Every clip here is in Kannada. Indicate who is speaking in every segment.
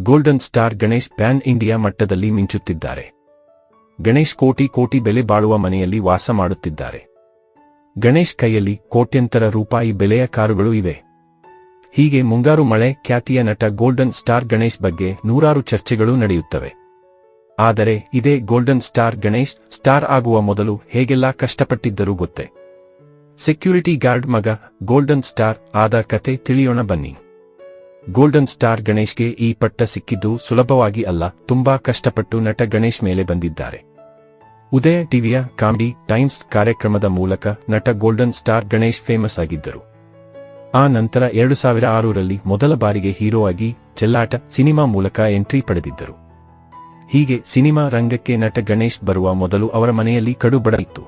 Speaker 1: Golden star Ganesh pan India ಮಟ್ಟದಲ್ಲಿ ಮಿಂಚುತ್ತಿದ್ದಾರೆ. ಗಣೇಶ್ ಕೋಟಿ ಕೋಟಿ ಬೆಲೆ ಬಾಳುವ ಮನೆಯಲ್ಲಿ ವಾಸ ಮಾಡುತ್ತಿದ್ದಾರೆ. ಗಣೇಶ್ ಕೈಯಲ್ಲಿ ಕೋಟ್ಯಂತರ ರೂಪಾಯಿ ಬೆಲೆಯ ಕಾರುಗಳು ಇವೆ. ಹೀಗೆ ಮುಂಗಾರು ಮಳೆ, ಖ್ಯಾತಿಯ ನಟ ಗೋಲ್ಡನ್ ಸ್ಟಾರ್ ಗಣೇಶ್ ಬಗ್ಗೆ ನೂರಾರು ಚರ್ಚೆಗಳು ನಡೆಯುತ್ತವೆ. ಆದರೆ ಇದೇ ಗೋಲ್ಡನ್ ಸ್ಟಾರ್ ಗಣೇಶ್ ಸ್ಟಾರ್ ಆಗುವ ಮೊದಲು ಹೇಗೆಲ್ಲ ಕಷ್ಟಪಟ್ಟಿದ್ದರೂ ಗೊತ್ತೇ? ಸೆಕ್ಯೂರಿಟಿ ಗಾರ್ಡ್ ಮಗ ಗೋಲ್ಡನ್ ಸ್ಟಾರ್ ಆದ ಕತೆ ತಿಳಿಯೋಣ ಬನ್ನಿ. ಗೋಲ್ಡನ್ ಸ್ಟಾರ್ ಗಣೇಶ್ಗೆ ಈ ಪಟ್ಟ ಸಿಕ್ಕಿದ್ದು ಸುಲಭವಾಗಿ ಅಲ್ಲ, ತುಂಬಾ ಕಷ್ಟಪಟ್ಟು ನಟ ಗಣೇಶ್ ಮೇಲೆ ಬಂದಿದ್ದಾರೆ. ಉದಯ ಟಿವಿಯ ಕಾಮಿಡಿ ಟೈಮ್ಸ್ ಕಾರ್ಯಕ್ರಮದ ಮೂಲಕ ನಟ ಗೋಲ್ಡನ್ ಸ್ಟಾರ್ ಗಣೇಶ್ ಫೇಮಸ್ ಆಗಿದ್ದರು. ಆ ನಂತರ ಎರಡು ಸಾವಿರ ಆರರಲ್ಲಿ ಮೊದಲ ಬಾರಿಗೆ ಹೀರೋ ಆಗಿ ಚೆಲ್ಲಾಟ ಸಿನಿಮಾ ಮೂಲಕ ಎಂಟ್ರಿ ಪಡೆದಿದ್ದರು. ಹೀಗೆ ಸಿನಿಮಾ ರಂಗಕ್ಕೆ ನಟ ಗಣೇಶ್ ಬರುವ ಮೊದಲು ಅವರ ಮನೆಯಲ್ಲಿ ಕಡು ಬಡ ಇತ್ತು.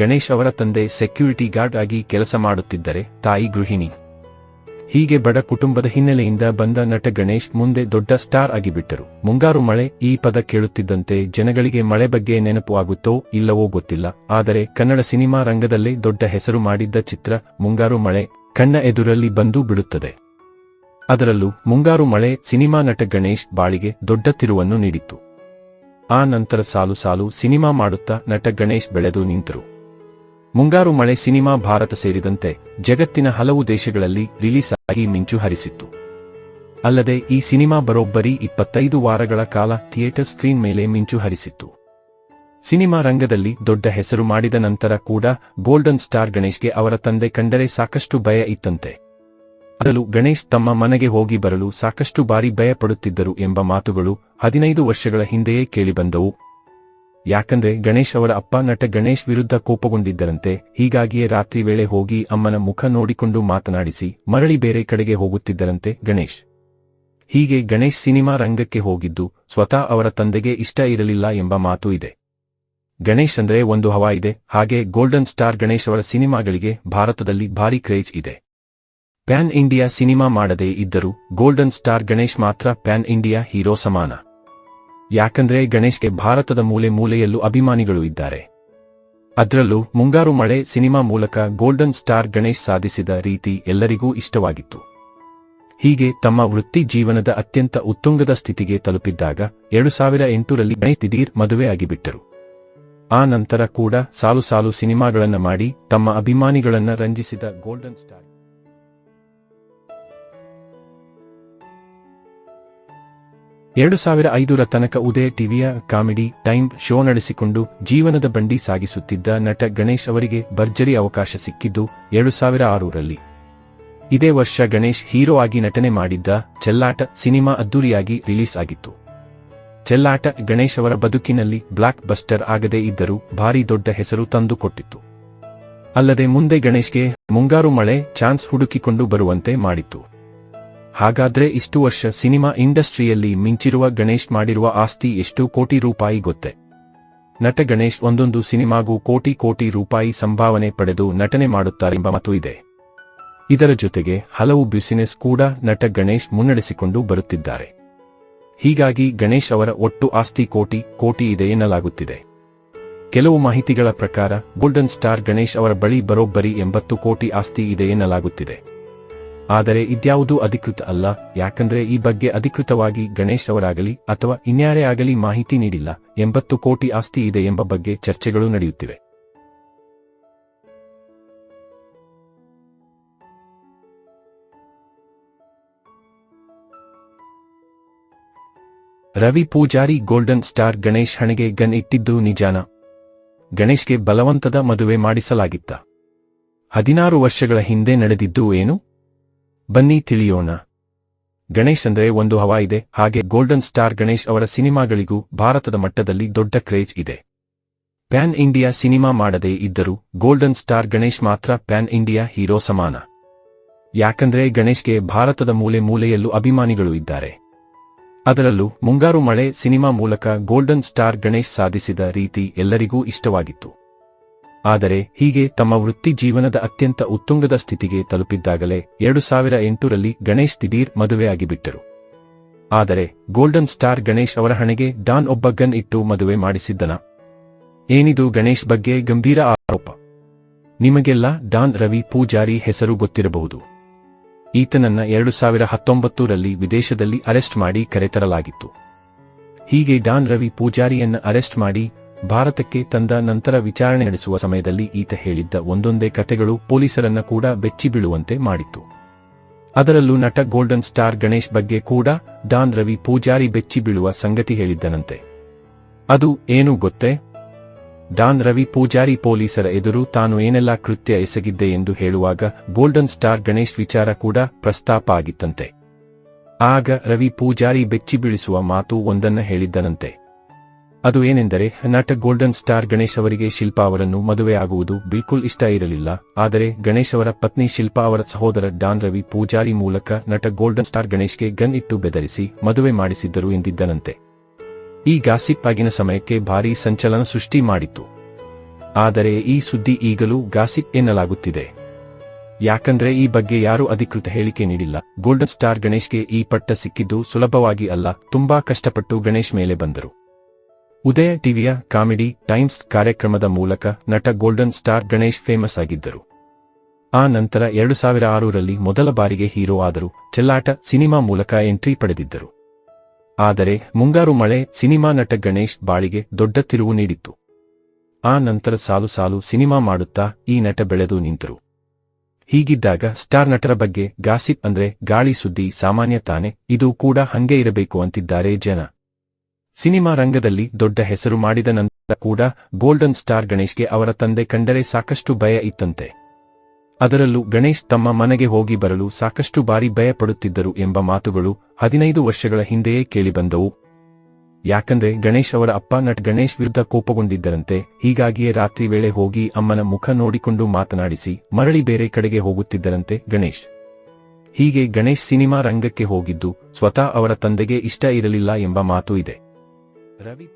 Speaker 1: ಗಣೇಶ್ ಅವರ ತಂದೆ ಸೆಕ್ಯೂರಿಟಿ ಗಾರ್ಡ್ ಆಗಿ ಕೆಲಸ ಮಾಡುತ್ತಿದ್ದರೆ ತಾಯಿ ಗೃಹಿಣಿ. ಹೀಗೆ ಬಡ ಕುಟುಂಬದ ಹಿನ್ನೆಲೆಯಿಂದ ಬಂದ ನಟ ಗಣೇಶ್ ಮುಂದೆ ದೊಡ್ಡ ಸ್ಟಾರ್ ಆಗಿಬಿಟ್ಟರು. ಮುಂಗಾರು ಮಳೆ, ಈ ಪದ ಕೇಳುತ್ತಿದ್ದಂತೆ ಜನಗಳಿಗೆ ಮಳೆ ಬಗ್ಗೆ ನೆನಪು ಆಗುತ್ತೋ ಇಲ್ಲವೋ ಗೊತ್ತಿಲ್ಲ. ಆದರೆ ಕನ್ನಡ ಸಿನಿಮಾ ರಂಗದಲ್ಲೇ ದೊಡ್ಡ ಹೆಸರು ಮಾಡಿದ್ದ ಚಿತ್ರ ಮುಂಗಾರು ಮಳೆ, ಕಣ್ಣ ಎದುರಲ್ಲಿ ಬಂದು ಬಿಡುತ್ತದೆ ಅದರಲ್ಲೂ ಮುಂಗಾರು ಮಳೆ ಸಿನಿಮಾ ನಟ ಗಣೇಶ್ ಬಾಳಿಗೆ ದೊಡ್ಡ ತಿರುವನ್ನು ನೀಡಿತ್ತು. ಆ ನಂತರ ಸಾಲು ಸಾಲು ಸಿನಿಮಾ ಮಾಡುತ್ತಾ ನಟ ಗಣೇಶ್ ಬೆಳೆದು ನಿಂತರು. ಮುಂಗಾರು ಮಳೆ ಸಿನಿಮಾ ಭಾರತ ಸೇರಿದಂತೆ ಜಗತ್ತಿನ ಹಲವು ದೇಶಗಳಲ್ಲಿ ರಿಲೀಸ್ ಆಗಿ ಮಿಂಚು ಹರಿಸಿತ್ತು ಅಲ್ಲದೆ ಈ ಸಿನಿಮಾ ಬರೋಬ್ಬರಿ ಇಪ್ಪತ್ತೈದು ವಾರಗಳ ಕಾಲ ಥಿಯೇಟರ್ ಸ್ಕ್ರೀನ್ ಮೇಲೆ ಮಿಂಚು ಹರಿಸಿತ್ತು ಸಿನಿಮಾ ರಂಗದಲ್ಲಿ ದೊಡ್ಡ ಹೆಸರು ಮಾಡಿದ ನಂತರ ಕೂಡ ಗೋಲ್ಡನ್ ಸ್ಟಾರ್ ಗಣೇಶ್ಗೆ ಅವರ ತಂದೆ ಕಂಡರೆ ಸಾಕಷ್ಟು ಭಯ ಇತ್ತಂತೆ. ಅದರಲ್ಲೂ ಗಣೇಶ್ ತಮ್ಮ ಮನೆಗೆ ಹೋಗಿ ಬರಲು ಸಾಕಷ್ಟು ಬಾರಿ ಭಯಪಡುತ್ತಿದ್ದರು ಎಂಬ ಮಾತುಗಳು ಹದಿನೈದು ವರ್ಷಗಳ ಹಿಂದೆಯೇ ಕೇಳಿಬಂದವು. ಯಾಕಂದ್ರೆ ಗಣೇಶ್ ಅವರ ಅಪ್ಪ ನಟ ಗಣೇಶ್ ವಿರುದ್ಧ ಕೋಪಗೊಂಡಿದ್ದರಂತೆ, ಹೀಗಾಗಿಯೇ ರಾತ್ರಿ ವೇಳೆ ಹೋಗಿ ಅಮ್ಮನ ಮುಖ ನೋಡಿಕೊಂಡು ಮಾತನಾಡಿಸಿ, ಮರಳಿ ಬೇರೆ ಕಡೆಗೆ ಹೋಗುತ್ತಿದ್ದರಂತೆ ಗಣೇಶ್. ಹೀಗೆ ಗಣೇಶ್ ಸಿನಿಮಾ ರಂಗಕ್ಕೆ ಹೋಗಿದ್ದು, ಸ್ವತಃ ಅವರ ತಂದೆಗೆ ಇಷ್ಟ ಇರಲಿಲ್ಲ ಎಂಬ ಮಾತು ಇದೆ. ಗಣೇಶ್ ಅಂದ್ರೆ ಒಂದು ಹವಾ ಇದೆ ಹಾಗೆ ಗೋಲ್ಡನ್ ಸ್ಟಾರ್ ಗಣೇಶ್ ಅವರ ಸಿನಿಮಾಗಳಿಗೆ ಭಾರತದಲ್ಲಿ ಭಾರಿ ಕ್ರೇಜ್ ಇದೆ. ಪ್ಯಾನ್ ಇಂಡಿಯಾ ಸಿನಿಮಾ ಮಾಡದೇ ಇದ್ದರೂ, ಗೋಲ್ಡನ್ ಸ್ಟಾರ್ ಗಣೇಶ್ ಮಾತ್ರ ಪ್ಯಾನ್ ಇಂಡಿಯಾ ಹೀರೋ ಸಮಾನ. ಯಾಕಂದ್ರೆ ಗಣೇಶ್ಗೆ ಭಾರತದ ಮೂಲೆ ಮೂಲೆಯಲ್ಲೂ ಅಭಿಮಾನಿಗಳು ಇದ್ದಾರೆ. ಅದರಲ್ಲೂ ಮುಂಗಾರು ಮಳೆ ಸಿನಿಮಾ ಮೂಲಕ ಗೋಲ್ಡನ್ ಸ್ಟಾರ್ ಗಣೇಶ್ ಸಾಧಿಸಿದ ರೀತಿ ಎಲ್ಲರಿಗೂ ಇಷ್ಟವಾಗಿತ್ತು. ಹೀಗೆ ತಮ್ಮ ವೃತ್ತಿ ಜೀವನದ ಅತ್ಯಂತ ಉತ್ತುಂಗದ ಸ್ಥಿತಿಗೆ ತಲುಪಿದ್ದಾಗ ಎರಡು ಸಾವಿರ ಎಂಟರಲ್ಲಿ ಗಣೇಶ್ ದಿಢೀರ್ ಮದುವೆ ಆಗಿಬಿಟ್ಟರು. ಆ ನಂತರ ಕೂಡ ಸಾಲು ಸಾಲು ಸಿನಿಮಾಗಳನ್ನ ಮಾಡಿ ತಮ್ಮ ಅಭಿಮಾನಿಗಳನ್ನ ರಂಜಿಸಿದ ಗೋಲ್ಡನ್ ಸ್ಟಾರ್ ಎರಡು ಸಾವಿರ ಐದರ ತನಕ ಉದಯ ಟಿವಿಯ ಕಾಮಿಡಿ ಟೈಮ್ ಶೋ ನಡೆಸಿಕೊಂಡು ಜೀವನದ ಬಂಡಿ ಸಾಗಿಸುತ್ತಿದ್ದ ನಟ ಗಣೇಶ್ ಅವರಿಗೆ ಭರ್ಜರಿ ಅವಕಾಶ ಸಿಕ್ಕಿದ್ದು ಎರಡು ಸಾವಿರ ಆರರಲ್ಲಿ. ಇದೇ ವರ್ಷ ಗಣೇಶ್ ಹೀರೋ ಆಗಿ ನಟನೆ ಮಾಡಿದ್ದ ಚೆಲ್ಲಾಟ ಸಿನಿಮಾ ಅದ್ದೂರಿಯಾಗಿ ರಿಲೀಸ್ ಆಗಿತ್ತು. ಚೆಲ್ಲಾಟ ಗಣೇಶ್ ಅವರ ಬದುಕಿನಲ್ಲಿ ಬ್ಲಾಕ್ ಬಸ್ಟರ್ ಆಗದೇ ಇದ್ದರೂ ಭಾರಿ ದೊಡ್ಡ ಹೆಸರು ತಂದುಕೊಟ್ಟಿತ್ತು ಅಲ್ಲದೆ ಮುಂದೆ ಗಣೇಶ್ಗೆ ಮುಂಗಾರು ಮಳೆ ಚಾನ್ಸ್ ಹುಡುಕಿಕೊಂಡು ಬರುವಂತೆ ಮಾಡಿತ್ತು. ಹಾಗಾದ್ರೆ ಇಷ್ಟು ವರ್ಷ ಸಿನಿಮಾ ಇಂಡಸ್ಟ್ರಿಯಲ್ಲಿ ಮಿಂಚಿರುವ ಗಣೇಶ್ ಮಾಡಿರುವ ಆಸ್ತಿ ಎಷ್ಟು ಕೋಟಿ ರೂಪಾಯಿ ಗೊತ್ತೇ? ನಟ ಗಣೇಶ್ ಒಂದೊಂದು ಸಿನಿಮಾಗೂ ಕೋಟಿ ಕೋಟಿ ರೂಪಾಯಿ ಸಂಭಾವನೆ ಪಡೆದು ನಟನೆ ಮಾಡುತ್ತಾರೆಂಬ ಮಾತು ಇದೆ. ಇದರ ಜೊತೆಗೆ ಹಲವು ಬ್ಯುಸಿನೆಸ್ ಕೂಡ ನಟ ಗಣೇಶ್ ಮುನ್ನಡೆಸಿಕೊಂಡು ಬರುತ್ತಿದ್ದಾರೆ. ಹೀಗಾಗಿ ಗಣೇಶ್ ಅವರ ಒಟ್ಟು ಆಸ್ತಿ ಕೋಟಿ ಕೋಟಿ ಇದೆ ಎನ್ನಲಾಗುತ್ತಿದೆ. ಕೆಲವು ಮಾಹಿತಿಗಳ ಪ್ರಕಾರ ಗೋಲ್ಡನ್ ಸ್ಟಾರ್ ಗಣೇಶ್ ಅವರ ಬಳಿ ಬರೋಬ್ಬರಿ ಎಂಬತ್ತು ಕೋಟಿ ಆಸ್ತಿ ಇದೆ ಎನ್ನಲಾಗುತ್ತಿದೆ. ಆದರೆ ಇದ್ಯಾವುದೂ ಅಧಿಕೃತ ಅಲ್ಲ, ಯಾಕಂದ್ರೆ ಈ ಬಗ್ಗೆ ಅಧಿಕೃತವಾಗಿ ಗಣೇಶ್ ಅವರಾಗಲಿ ಅಥವಾ ಇನ್ಯಾರೇ ಆಗಲಿ ಮಾಹಿತಿ ನೀಡಿಲ್ಲ, ಎಂಬತ್ತು ಕೋಟಿ ಆಸ್ತಿ ಇದೆ ಎಂಬ ಬಗ್ಗೆ ಚರ್ಚೆಗಳು ನಡೆಯುತ್ತಿವೆ. ರವಿ ಪೂಜಾರಿ ಗೋಲ್ಡನ್ ಸ್ಟಾರ್ ಗಣೇಶ್ ಹಣೆಗೆ ಗನ್ ಇಟ್ಟಿದ್ದು ನಿಜಾನ? ಗಣೇಶ್ಗೆ ಬಲವಂತದ ಮದುವೆ ಮಾಡಿಸಲಾಗಿತ್ತ? ಹದಿನಾರು ವರ್ಷಗಳ ಹಿಂದೆ ನಡೆದಿದ್ದು ಏನು? ಬನ್ನಿ ತಿಳಿಯೋಣ. ಗಣೇಶ್ ಅಂದ್ರೆ ಒಂದು ಹವಾ ಇದೆ, ಹಾಗೆ ಗೋಲ್ಡನ್ ಸ್ಟಾರ್ ಗಣೇಶ್ ಅವರ ಸಿನಿಮಾಗಳಿಗೂ ಭಾರತದ ಮಟ್ಟದಲ್ಲಿ ದೊಡ್ಡ ಕ್ರೇಜ್ ಇದೆ. ಪ್ಯಾನ್ ಇಂಡಿಯಾ ಸಿನಿಮಾ ಮಾಡದೇ ಇದ್ದರೂ ಗೋಲ್ಡನ್ ಸ್ಟಾರ್ ಗಣೇಶ್ ಮಾತ್ರ ಪ್ಯಾನ್ ಇಂಡಿಯಾ ಹೀರೋ ಸಮಾನ. ಯಾಕಂದ್ರೆ ಗಣೇಶ್ಗೆ ಭಾರತದ ಮೂಲೆ ಮೂಲೆಯಲ್ಲೂ ಅಭಿಮಾನಿಗಳು ಇದ್ದಾರೆ. ಅದರಲ್ಲೂ ಮುಂಗಾರು ಮಳೆ ಸಿನಿಮಾ ಮೂಲಕ ಗೋಲ್ಡನ್ ಸ್ಟಾರ್ ಗಣೇಶ್ ಸಾಧಿಸಿದ ರೀತಿ ಎಲ್ಲರಿಗೂ ಇಷ್ಟವಾಗಿತ್ತು. ಆದರೆ ಹೀಗೆ ತಮ್ಮ ವೃತ್ತಿ ಜೀವನದ ಅತ್ಯಂತ ಉತ್ತುಂಗದ ಸ್ಥಿತಿಗೆ ತಲುಪಿದ್ದಾಗಲೇ ಎರಡು ಸಾವಿರ ಎಂಟರಲ್ಲಿ ಗಣೇಶ್ ದಿಢೀರ್ ಮದುವೆ ಆಗಿಬಿಟ್ಟರು. ಆದರೆ ಗೋಲ್ಡನ್ ಸ್ಟಾರ್ ಗಣೇಶ್ ಅವರ ಹಣೆಗೆ ಡಾನ್ ಒಬ್ಬ ಗನ್ ಇಟ್ಟು ಮದುವೆ ಮಾಡಿಸಿದ್ದನ. ಏನಿದು ಗಣೇಶ್ ಬಗ್ಗೆ ಗಂಭೀರ ಆರೋಪ. ನಿಮಗೆಲ್ಲ ಡಾನ್ ರವಿ ಪೂಜಾರಿ ಹೆಸರು ಗೊತ್ತಿರಬಹುದು. ಈತನನ್ನ ಎರಡು ಸಾವಿರ ಹತ್ತೊಂಬತ್ತರಲ್ಲಿ ವಿದೇಶದಲ್ಲಿ ಅರೆಸ್ಟ್ ಮಾಡಿ ಕರೆತರಲಾಗಿತ್ತು. ಹೀಗೆ ಡಾನ್ ರವಿ ಪೂಜಾರಿಯನ್ನ ಅರೆಸ್ಟ್ ಮಾಡಿ ಭಾರತಕ್ಕೆ ತಂದ ನಂತರ ವಿಚಾರಣೆ ನಡೆಸುವ ಸಮಯದಲ್ಲಿ ಈತ ಹೇಳಿದ್ದ ಒಂದೊಂದೇ ಕತೆಗಳು ಪೊಲೀಸರನ್ನ ಕೂಡ ಬೆಚ್ಚಿ ಬೀಳುವಂತೆ ಮಾಡಿತ್ತು. ಅದರಲ್ಲೂ ನಟ ಗೋಲ್ಡನ್ ಸ್ಟಾರ್ ಗಣೇಶ್ ಬಗ್ಗೆ ಕೂಡ ಡಾನ್ ರವಿ ಪೂಜಾರಿ ಬೆಚ್ಚಿ ಬೀಳುವ ಸಂಗತಿ ಹೇಳಿದ್ದನಂತೆ. ಅದು ಏನು ಗೊತ್ತೇ? ಡಾನ್ ರವಿ ಪೂಜಾರಿ ಪೊಲೀಸರ ಎದುರು ತಾನು ಏನೆಲ್ಲಾ ಕೃತ್ಯ ಎಸಗಿದ್ದೆ ಎಂದು ಹೇಳುವಾಗ ಗೋಲ್ಡನ್ ಸ್ಟಾರ್ ಗಣೇಶ್ ವಿಚಾರ ಕೂಡ ಪ್ರಸ್ತಾಪ ಆಗಿತ್ತಂತೆ. ಆಗ ರವಿ ಪೂಜಾರಿ ಬೆಚ್ಚಿ ಬೀಳಿಸುವ ಮಾತು ಒಂದನ್ನ ಹೇಳಿದ್ದನಂತೆ. ಅದು ಏನೆಂದರೆ, ನಟ ಗೋಲ್ಡನ್ ಸ್ಟಾರ್ ಗಣೇಶ್ ಅವರಿಗೆ ಶಿಲ್ಪಾ ಅವರನ್ನು ಮದುವೆ ಆಗುವುದು ಬಿಲ್ಕುಲ್ ಇಷ್ಟ ಇರಲಿಲ್ಲ, ಆದರೆ ಗಣೇಶ್ ಅವರ ಪತ್ನಿ ಶಿಲ್ಪಾ ಅವರ ಸಹೋದರ ಡಾನ್ ರವಿ ಪೂಜಾರಿ ಮೂಲಕ ನಟ ಗೋಲ್ಡನ್ ಸ್ಟಾರ್ ಗಣೇಶ್ಗೆ ಗನ್ ಇಟ್ಟು ಬೆದರಿಸಿ ಮದುವೆ ಮಾಡಿಸಿದ್ದರು ಎಂದಿದ್ದನಂತೆ. ಈ ಗಾಸಿಪ್ ಆಗಿನ ಸಮಯಕ್ಕೆ ಭಾರೀ ಸಂಚಲನ ಸೃಷ್ಟಿ ಮಾಡಿತ್ತು. ಆದರೆ ಈ ಸುದ್ದಿ ಈಗಲೂ ಗಾಸಿಪ್ ಎನ್ನಲಾಗುತ್ತಿದೆ. ಯಾಕಂದ್ರೆ ಈ ಬಗ್ಗೆ ಯಾರೂ ಅಧಿಕೃತ ಹೇಳಿಕೆ ನೀಡಿಲ್ಲ, ಗೋಲ್ಡನ್ ಸ್ಟಾರ್ ಗಣೇಶ್ಗೆ ಈ ಪಟ್ಟ ಸಿಕ್ಕಿದ್ದು ಸುಲಭವಾಗಿ ಅಲ್ಲ, ತುಂಬಾ ಕಷ್ಟಪಟ್ಟು ಗಣೇಶ್ ಮೇಲೆ ಬಂದರು. ಉದಯ ಟಿವಿಯ ಕಾಮಿಡಿ ಟೈಮ್ಸ್ ಕಾರ್ಯಕ್ರಮದ ಮೂಲಕ ನಟ ಗೋಲ್ಡನ್ ಸ್ಟಾರ್ ಗಣೇಶ್ ಫೇಮಸ್ ಆಗಿದ್ದರು. ಆ ನಂತರ ಎರಡು ಸಾವಿರ ಆರರಲ್ಲಿ ಮೊದಲ ಬಾರಿಗೆ ಹೀರೋ ಆದರು ಚೆಲ್ಲಾಟ ಸಿನಿಮಾ ಮೂಲಕ ಎಂಟ್ರಿ ಪಡೆದಿದ್ದರು. ಆದರೆ ಮುಂಗಾರು ಮಳೆ ಸಿನಿಮಾ ನಟ ಗಣೇಶ್ ಬಾಳಿಗೆ ದೊಡ್ಡ ತಿರುವು ನೀಡಿತ್ತು. ಆ ನಂತರ ಸಾಲು ಸಾಲು ಸಿನಿಮಾ ಮಾಡುತ್ತಾ ಈ ನಟ ಬೆಳೆದು ನಿಂತರು. ಹೀಗಿದ್ದಾಗ ಸ್ಟಾರ್ ನಟರ ಬಗ್ಗೆ ಗಾಸಿಪ್ ಅಂದ್ರೆ ಗಾಳಿ ಸುದ್ದಿ ಸಾಮಾನ್ಯ ತಾನೆ, ಇದು ಕೂಡ ಹಂಗೆ ಇರಬೇಕು ಅಂತಿದ್ದಾರೆ ಜನ. ಸಿನಿಮಾ ರಂಗದಲ್ಲಿ ದೊಡ್ಡ ಹೆಸರು ಮಾಡಿದ ನಂತರ ಕೂಡ ಗೋಲ್ಡನ್ ಸ್ಟಾರ್ ಗಣೇಶ್ಗೆ ಅವರ ತಂದೆ ಕಂಡರೆ ಸಾಕಷ್ಟು ಭಯ ಇತ್ತಂತೆ. ಅದರಲ್ಲೂ ಗಣೇಶ್ ತಮ್ಮ ಮನೆಗೆ ಹೋಗಿ ಬರಲು ಸಾಕಷ್ಟು ಬಾರಿ ಭಯಪಡುತ್ತಿದ್ದರು ಎಂಬ ಮಾತುಗಳು ಹದಿನೈದು ವರ್ಷಗಳ ಹಿಂದೆಯೇ ಕೇಳಿಬಂದವು. ಯಾಕಂದ್ರೆ ಗಣೇಶ್ ಅವರ ಅಪ್ಪ ನಟ್ ಗಣೇಶ್ ವಿರುದ್ಧ ಕೋಪಗೊಂಡಿದ್ದರಂತೆ, ಹೀಗಾಗಿಯೇ ರಾತ್ರಿ ವೇಳೆ ಹೋಗಿ ಅಮ್ಮನ ಮುಖ ನೋಡಿಕೊಂಡು ಮಾತನಾಡಿಸಿ, ಮರಳಿ ಬೇರೆ ಕಡೆಗೆ ಹೋಗುತ್ತಿದ್ದರಂತೆ ಗಣೇಶ್. ಹೀಗೆ ಗಣೇಶ್ ಸಿನಿಮಾ ರಂಗಕ್ಕೆ ಹೋಗಿದ್ದು, ಸ್ವತಃ ಅವರ ತಂದೆಗೆ ಇಷ್ಟ ಇರಲಿಲ್ಲ ಎಂಬ ಮಾತು ಇದೆ. ರವಿ